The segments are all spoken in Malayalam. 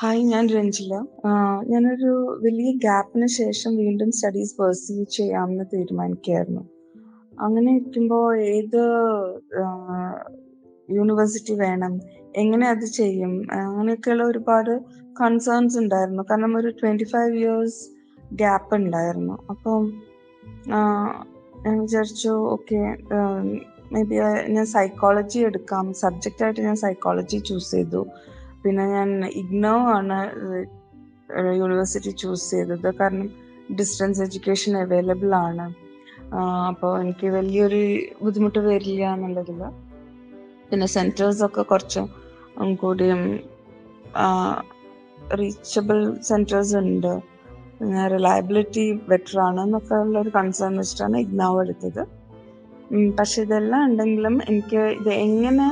ഹായ് ഞാൻ രഞ്ജില. ഞാനൊരു വലിയ ഗ്യാപ്പിന് ശേഷം വീണ്ടും സ്റ്റഡീസ് പെർസ്യൂ ചെയ്യാമെന്ന് തീരുമാനിക്കുകയായിരുന്നു. അങ്ങനെ ഇരിക്കുമ്പോൾ ഏത് യൂണിവേഴ്സിറ്റി വേണം? എങ്ങനെ അത് ചെയ്യും? അങ്ങനെയൊക്കെയുള്ള ഒരുപാട് കൺസേൺസ് ഉണ്ടായിരുന്നു. കാരണം ഒരു 25 ഇയേഴ്സ് ഗ്യാപ്പ് ഉണ്ടായിരുന്നു. അപ്പം ഞാൻ വിചാരിച്ചു ഓക്കെ മേ ബി ഞാൻ സൈക്കോളജി എടുക്കാം. സബ്ജക്റ്റായിട്ട് ഞാൻ സൈക്കോളജി ചൂസ് ചെയ്തു. പിന്നെ ഞാൻ ഇഗ്നോ ആണ് യൂണിവേഴ്സിറ്റി ചൂസ് ചെയ്തത്. കാരണം ഡിസ്റ്റൻസ് എഡ്യൂക്കേഷൻ അവൈലബിൾ ആണ്. അപ്പോൾ എനിക്ക് വലിയൊരു ബുദ്ധിമുട്ട് വരില്ല എന്നുള്ളതിൽ പിന്നെ സെന്റേഴ്സ് ഒക്കെ കുറച്ച് കൂടിയും റീച്ചബിൾ സെന്റേഴ്സ് ഉണ്ട്. പിന്നെ റിലയബിലിറ്റി ബെറ്റർ ആണ് എന്നൊക്കെ ഉള്ള ഒരു കൺസേൺ വെച്ചിട്ടാണ് ഇഗ്നോ എടുത്തത്. പക്ഷെ ഇതെല്ലാം ഉണ്ടെങ്കിലും എനിക്ക് ഇത് എങ്ങനെ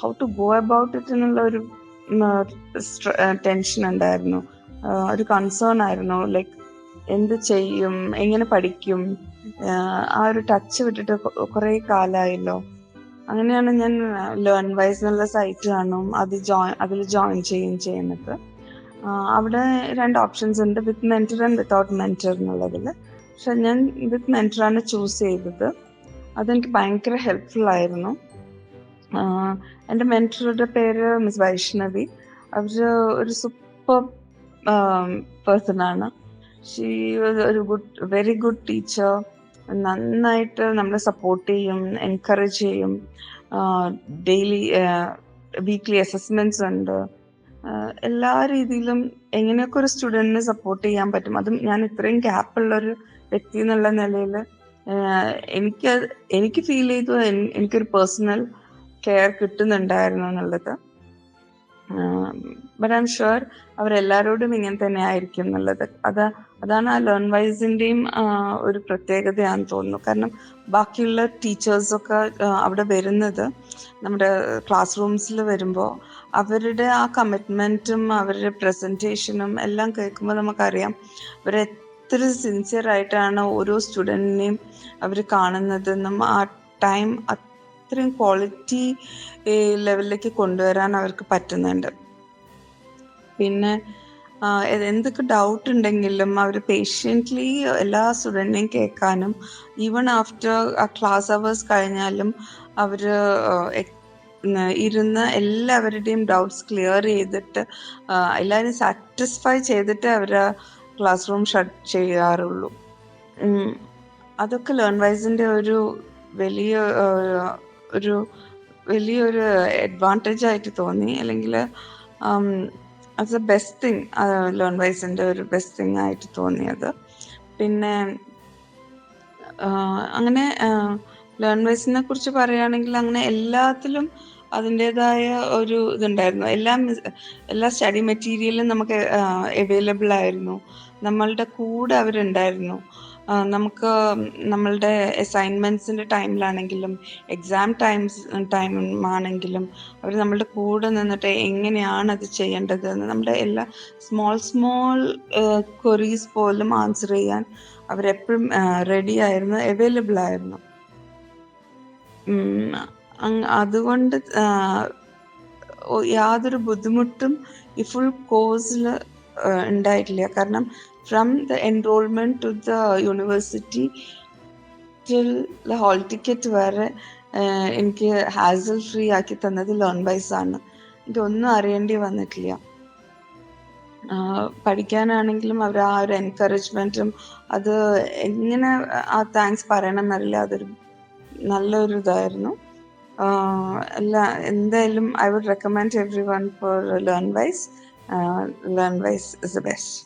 how to go about it എന്നുള്ള ഒരു ടെൻഷൻ ഉണ്ടായിരുന്നു. ഒരു കൺസേൺ ആയിരുന്നു. ലൈക്ക് എന്ത് ചെയ്യും? എങ്ങനെ പഠിക്കും? ആ ഒരു ടച്ച് വിട്ടിട്ട് കുറെ കാലമായല്ലോ. അങ്ങനെയാണ് ഞാൻ ലേൺ വൈസ് എന്നുള്ള സൈറ്റ് കാണും. അത് ജോയിൻ അതിൽ ജോയിൻ ചെയ്യുകയും ചെയ്യുന്നത്. അവിടെ രണ്ട് ഓപ്ഷൻസ് ഉണ്ട്. With mentor and without mentor എന്നുള്ളതിൽ. പക്ഷെ ഞാൻ വിത്ത് മെന്റർ ആണ് ചൂസ് ചെയ്തത്. അതെനിക്ക് ഭയങ്കര ഹെൽപ്ഫുൾ ആയിരുന്നു. എന്റെ മെന്ററുടെ പേര് മിസ് വൈഷ്ണവി. അവർ ഒരു സൂപ്പർ പേഴ്സൺ ആണ്. ഷീ ഒരു ഗുഡ് വെരി ഗുഡ് ടീച്ചർ. നന്നായിട്ട് നമ്മളെ സപ്പോർട്ട് ചെയ്യും, എൻകറേജ് ചെയ്യും. ഡെയിലി വീക്ക്ലി അസസ്മെന്റ്സ് ഉണ്ട്. എല്ലാ രീതിയിലും എങ്ങനെയൊക്കെ ഒരു സ്റ്റുഡന്റിനെ സപ്പോർട്ട് ചെയ്യാൻ പറ്റും. അതും ഞാൻ ഇത്രയും ഗ്യാപ്പുള്ള ഒരു വ്യക്തി എന്നുള്ള നിലയിൽ എനിക്ക് എനിക്ക് ഫീൽ ചെയ്തു എനിക്കൊരു പേഴ്സണൽ കെയർ കിട്ടുന്നുണ്ടായിരുന്നു എന്നുള്ളത്. ബട്ട് ഐ എം ഷുവർ അവരെല്ലാരോടും ഇങ്ങനെ തന്നെ ആയിരിക്കും എന്നുള്ളത്. അത് അതാണ് ആ ലേൺ വൈസിന്റെയും ഒരു പ്രത്യേകതയാണെന്ന് തോന്നുന്നു. കാരണം ബാക്കിയുള്ള ടീച്ചേഴ്സൊക്കെ അവിടെ വരുന്നത് നമ്മുടെ ക്ലാസ് റൂംസിൽ വരുമ്പോൾ അവരുടെ ആ കമ്മിറ്റ്മെന്റും അവരുടെ പ്രസന്റേഷനും എല്ലാം കേൾക്കുമ്പോൾ നമുക്കറിയാം അവർ എത്ര സിൻസിയർ ആയിട്ടാണ് ഓരോ സ്റ്റുഡന്റിനെയും അവർ കാണുന്നതെന്നും ആ ടൈം അത്രയും ക്വാളിറ്റി ലെവലിലേക്ക് കൊണ്ടുവരാൻ അവർക്ക് പറ്റുന്നുണ്ട്. പിന്നെ എന്തൊക്കെ ഡൗട്ട് ഉണ്ടെങ്കിലും അവർ പേഷ്യന്റ്ലി എല്ലാ സ്റ്റുഡന്റിനെയും കേൾക്കാനും ഈവൺ ആഫ്റ്റർ ആ ക്ലാസ് അവേഴ്സ് കഴിഞ്ഞാലും അവർ ഇരുന്ന് എല്ലാവരുടെയും ഡൗട്ട്സ് ക്ലിയർ ചെയ്തിട്ട് എല്ലാവരും സാറ്റിസ്ഫൈ ചെയ്തിട്ട് അവർ ക്ലാസ് റൂം ഷട്ട് ചെയ്യാറുള്ളൂ. അതൊക്കെ ലേൺ വൈസിന്റെ ഒരു വലിയ ഒരു വലിയൊരു അഡ്വാന്റേജ് ആയിട്ട് തോന്നി. അല്ലെങ്കിൽ ആസ് എ ബെസ്റ്റ് തിങ് ലോൺ വൈസിന്റെ ഒരു ബെസ്റ്റ് തിങ് ആയിട്ട് തോന്നിയത്. പിന്നെ അങ്ങനെ ലേൺ വൈസിനെ കുറിച്ച് പറയുകയാണെങ്കിൽ അങ്ങനെ എല്ലാത്തിലും അതിന്റേതായ ഒരു ഇതുണ്ടായിരുന്നു. എല്ലാം എല്ലാ സ്റ്റഡി മെറ്റീരിയലും നമുക്ക് അവൈലബിൾ ആയിരുന്നു. നമ്മളുടെ കൂടെ അവരുണ്ടായിരുന്നു. നമുക്ക് നമ്മളുടെ അസൈൻമെന്റ്സിന്റെ ടൈമിലാണെങ്കിലും എക്സാം ടൈംസ് ടൈം ആണെങ്കിലും അവർ നമ്മളുടെ കൂടെ നിന്നിട്ട് എങ്ങനെയാണ് അത് ചെയ്യേണ്ടത് എന്ന് നമ്മുടെ എല്ലാ സ്മോൾ സ്മോൾ ക്വറീസ് പോലും ആൻസർ ചെയ്യാൻ അവരെപ്പോഴും റെഡി ആയിരുന്നു അവൈലബിൾ ആയിരുന്നു. അതുകൊണ്ട് യാതൊരു ബുദ്ധിമുട്ടും ഈ ഫുൾ കോഴ്സിൽ ഉണ്ടായിട്ടില്ല. കാരണം from the enrollment to the university till the hall ticket വരെ എനിക്ക് ഹാസൽ ഫ്രീ ആക്കി തന്നത് ലേൺ വൈസ് ആണ്. ഇതൊന്നും അറിയേണ്ടി വന്നിട്ടില്ല. പഠിക്കാനാണെങ്കിലും അവർ ആ ഒരു എൻകറേജ്മെന്റും അത് എങ്ങനെ ആ താങ്ക്സ് പറയണം എന്നറിയില്ല. അതൊരു നല്ലൊരു ഇതായിരുന്നു. എല്ലാ എന്തായാലും I would recommend everyone for Learnwise. Learnwise is the best.